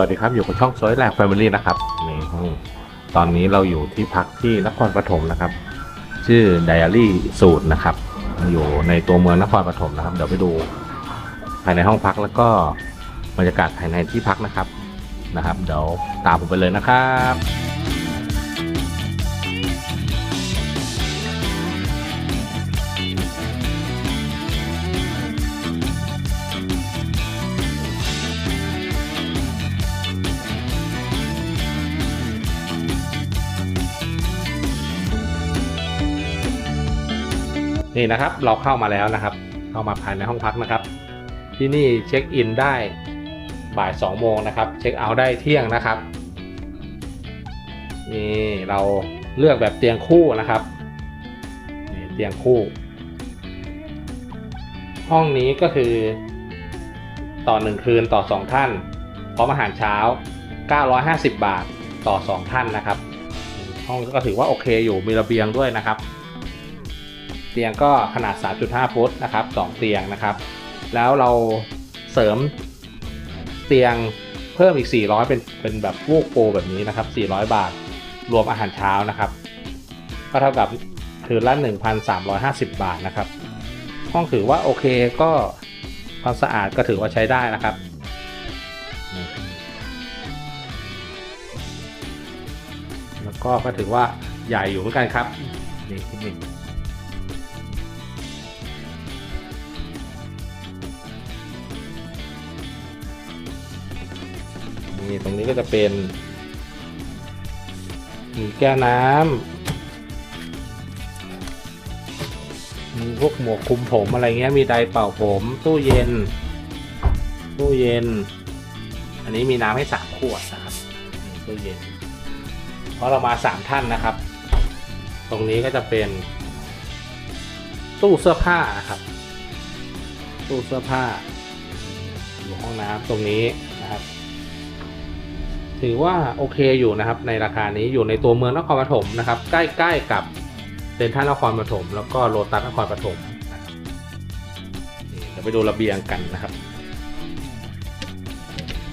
วัสดีครับอยู่กับช่องซอยแลกแฟมิลี่นะครับนี่ห้องตอนนี้เราอยู่ที่พักที่นครปฐมนะครับ ชื่อไดอารี่สูตรนะครับ อยู่ในตัวเมืองนครปฐมนะครับ เดี๋ยวไปดูภายในห้องพักแล้วก็บรรยากาศภายในที่พักนะครับนะครับ เดี๋ยวตามผมไปเลยนะครับ นี่นะครับเราเข้ามาแล้วนะครับ เข้ามาภายในห้องพักนะครับ ที่นี่เช็คอินได้บ่าย2โมงนะครับเช็คเอาท์ได้เที่ยงนะครับนี่เราเลือกแบบเตียงคู่นะครับนี่เตียงคู่ ห้องนี้ก็คือ ต่อหนึ่งคืนต่อสองท่าน พร้อมอาหารเช้า 950 บาทต่อสองท่านนะครับ ห้องก็ถือว่าโอเคอยู่มีระเบียงด้วยนะครับ เตียงก็ขนาด 3.5 ฟุตนะครับ 2 เตียงนะครับ แล้วเราเสริมเตียงเพิ่มอีก 400 เป็นเป็นแบบวูกโปรแบบนี้นะครับ 400 บาทรวมอาหารเช้านะครับ ก็เท่ากับคืนละ 1,350 บาทนะครับ ห้องถือว่าโอเคก็ความสะอาดก็ถือว่าใช้ได้นะครับแล้วก็ก็ถือว่าใหญ่อยู่เหมือนกันครับนี่นี่ นี่ตรงนี้ก็จะเป็นมีแก้วน้ำมีพวกหมวกคุมผมอะไรเงี้ยมีไดร์เป่าผมตู้เย็น ตู้เย็น อันนี้มีน้ำให้สามขวดนะครับตู้เย็นเพราะเรามาสามท่านนะครับ ตรงนี้ก็จะเป็น ตู้เสื้อผ้านะครับ ตู้เสื้อผ้าอยู่ห้องน้ำตรงนี้นะครับ ถือว่าโอเคอยู่นะครับในราคานี้อยู่ในตัวเมืองนครปฐมนะครับ ใกล้ๆกับเซ็นทรัลนครปฐมแล้วก็โลตัสนครปฐมเดี๋ยวไปดูระเบียงกันนะครับ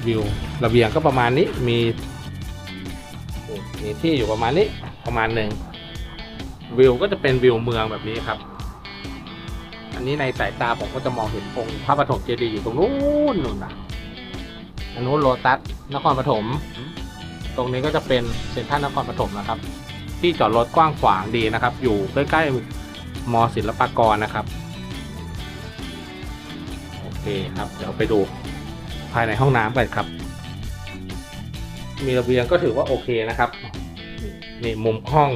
วิวระเบียงก็ประมาณนี้มีมีที่อยู่ประมาณนี้ประมาณหนึ่งวิวก็จะเป็นวิวเมืองแบบนี้ครับ อันนี้ในสายตาผมก็จะมองเห็นองค์พระปฐมเจดีย์อยู่ตรงนู้นนู่นนะ อันนู้นโลตัสนครปฐม ตรงนี้ก็จะเป็นเซ็นทรัลนครปฐมนะครับ ที่จอดรถกว้างขวางดีนะครับ อยู่ใกล้ๆมศิลปากรนะครับ โอเคครับ เดี๋ยวไปดูภายในห้องน้ำกันครับ มีระเบียงก็ถือว่าโอเคนะครับ นี่นี่มุมห้อง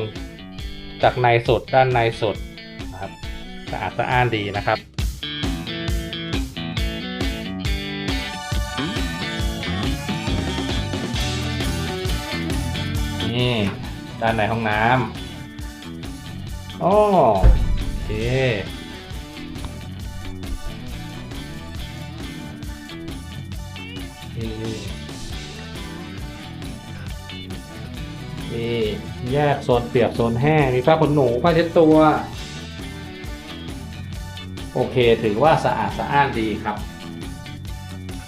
จากในสุดด้านในสุดนะครับสะอาดสะอ้านดีนะครับ นี่ ด้านในห้องน้ำโอ้โอเคนี่นี่แยกโซนเปียกโซนแห้ง มีผ้าขนหนูผ้าเช็ดตัว โอเค ถือว่าสะอาดสะอ้านดีครับ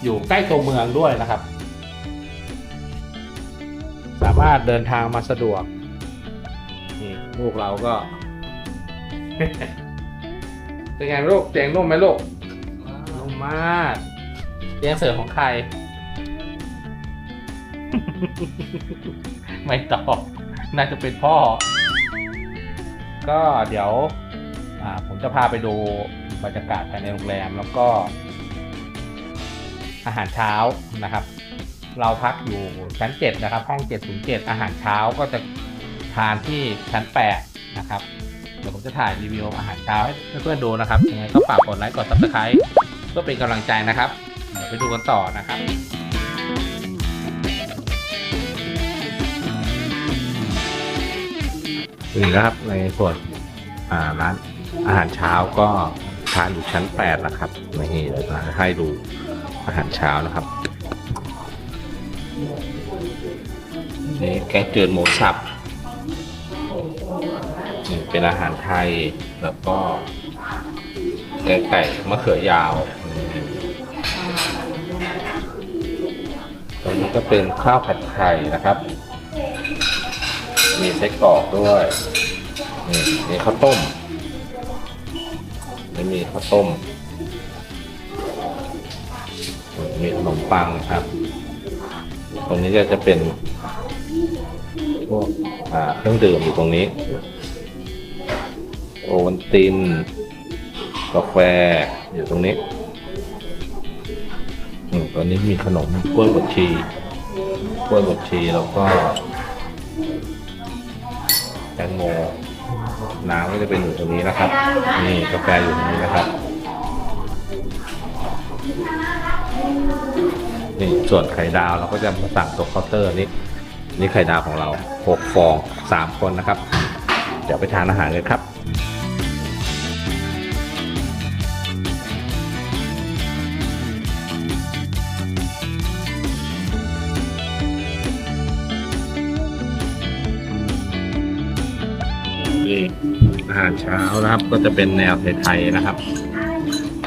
อยู่ใกล้ตัวเมืองด้วยนะครับ สามารถเดินทางมาสะดวกนี่ลูกเราก็เป็นไงลูกเตียงนุ่มไหมลูกนุ่มมากเตียงเสริมของใคร ไม่ตอบน่าจะเป็นพ่อ ก็เดี๋ยวผมจะพาไปดูบรรยากาศภายในโรงแรมแล้วก็ อาหารเช้านะครับ เราพักอยู่ชั้น 7 นะครับ ห้อง 707 อาหารเช้าก็จะทานที่ชั้น 8 นะครับเดี๋ยวผมจะถ่ายรีวิวอาหารเช้าให้เพื่อนๆดูนะครับยังไงก็ฝากกดไลค์กด subscribe เพื่อเป็นกำลังใจนะครับเดี๋ยวไปดูกันต่อนะครับนี่นะครับในส่วนอ่าร้านอาหารเช้าก็ทานอยู่ชั้น 8 นะครับนี่เดี๋ยวจะให้ดูอาหารเช้านะครับ นี่แกงจืดหมูสับนี่เป็นอาหารไทยแล้วก็แกงไก่มะเขือยาวตรงนี้ก็เป็นข้าวผัดไข่นะครับ มีไส้กรอกด้วยนี่นี่ข้าวต้มไม่มีข้าวต้มมีขนมปังครับ ตรงนี้ก็จะเป็นพวกเครื่องดื่มอยู่ตรงนี้ โอวันติน กาแฟอยู่ตรงนี้อืมตอนนี้มีขนมกล้วยบดชีกล้วยบดชีแล้วก็แตงโมน้ำก็จะเป็นอยู่ตรงนี้นะครับ นี่กาแฟอยู่ตรงนี้นะครับ นี่ส่วนไข่ดาวเราก็จะมาสั่งตัวเคาน์เตอร์นี้นี่ไข่ดาวของเราหกฟองสามคนนะครับ เดี๋ยวไปทานอาหารเลยครับนี่อาหารเช้านะครับก็จะเป็นแนวไทยๆนะครับ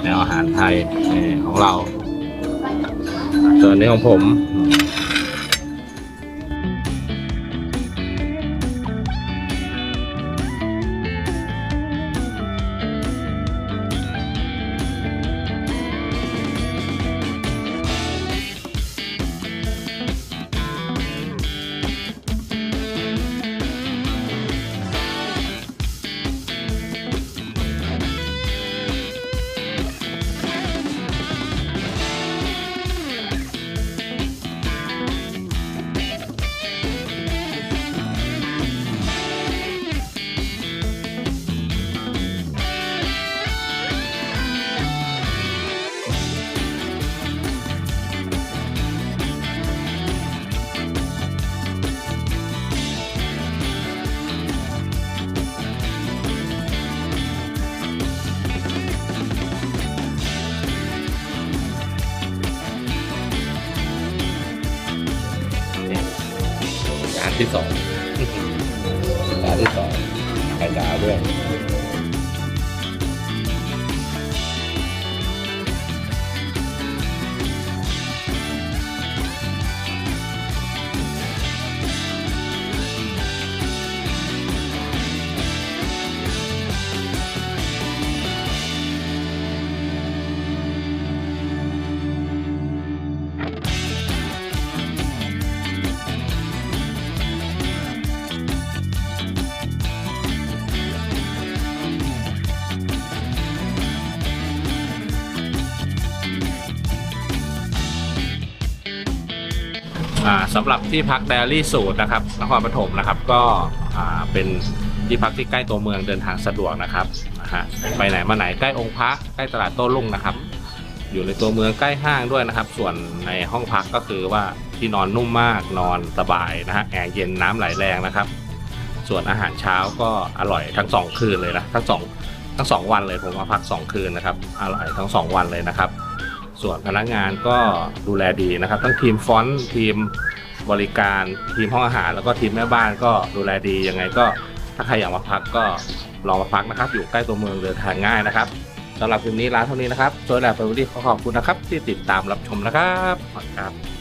แนวอาหารไทยของเรา ส่วนนี้ของผม ที่สองจานที่สองไข่ดาวด้วย สำหรับที่พักไดอารี่สูตรนะครับนครปฐมนะครับก็เป็นที่พักที่ใกล้ตัวเมืองเดินทางสะดวกนะครับนะฮะไปไหนมาไหนใกล้องค์พระใกล้ตลาดโต้รุ่งนะครับ อยู่ในตัวเมืองใกล้ห้างด้วยนะครับ ส่วนในห้องพักก็คือว่าที่นอนนุ่มมากนอนสบายนะฮะแอร์เย็นน้ำไหลแรงนะครับ ส่วนอาหารเช้าก็อร่อยทั้งสองคืนเลยนะทั้งสองทั้งสองวันเลยผมมาพักสองคืนนะครับอร่อยทั้งสองวันเลยนะครับ ส่วนพนักงานก็ดูแลดีนะครับ ทั้งทีมฟอนต์ทีมบริการทีมห้องอาหาร แล้วก็ทีมแม่บ้านก็ดูแลดียังไงก็ถ้าใครอยากมาพักก็ลองมาพักนะครับ อยู่ใกล้ตัวเมืองเดินทางง่ายนะครับสำหรับคลิปนี้ร้านเท่านี้นะครับโซนแลบเฟอร์รี่ขอขอบคุณนะครับ ที่ติดตามรับชมนะครับขอบคุณครับ